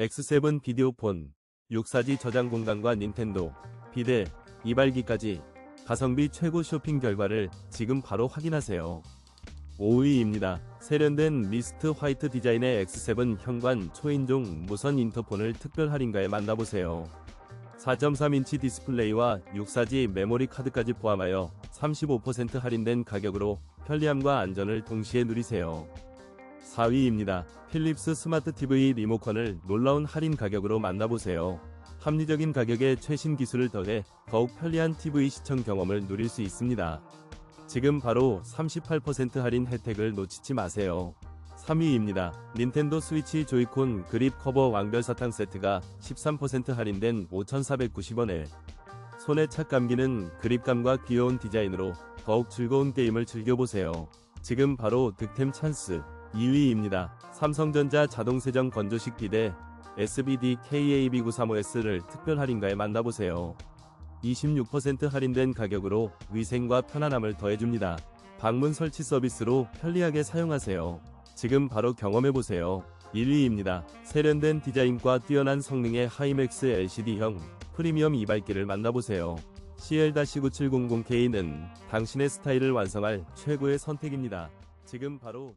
X7 비디오폰, 6사지 저장 공간과 닌텐도, 비대, 이발기까지 가성비 최고 쇼핑 결과를 지금 바로 확인하세요. 5위입니다. 세련된 미스트 화이트 디자인의 X7 현관 초인종 무선 인터폰을 특별 할인가에 만나보세요. 4.3인치 디스플레이와 6사지 메모리 카드까지 포함하여 35% 할인된 가격으로 편리함과 안전을 동시에 누리세요. 4위입니다. 필립스 스마트 TV 리모컨을 놀라운 할인 가격으로 만나보세요. 합리적인 가격에 최신 기술을 더해 더욱 편리한 TV 시청 경험을 누릴 수 있습니다. 지금 바로 38% 할인 혜택을 놓치지 마세요. 3위입니다. 닌텐도 스위치 조이콘 그립 커버 왕별 사탕 세트가 13% 할인된 5,490원에 손에 착 감기는 그립감과 귀여운 디자인으로 더욱 즐거운 게임을 즐겨보세요. 지금 바로 득템 찬스 2위입니다. 삼성전자 자동세정 건조식 비대 SBD KAB935S를 특별 할인가에 만나보세요. 26% 할인된 가격으로 위생과 편안함을 더해줍니다. 방문 설치 서비스로 편리하게 사용하세요. 지금 바로 경험해보세요. 1위입니다. 세련된 디자인과 뛰어난 성능의 하이맥스 LCD형 프리미엄 이발기를 만나보세요. CL-9700K는 당신의 스타일을 완성할 최고의 선택입니다. 지금 바로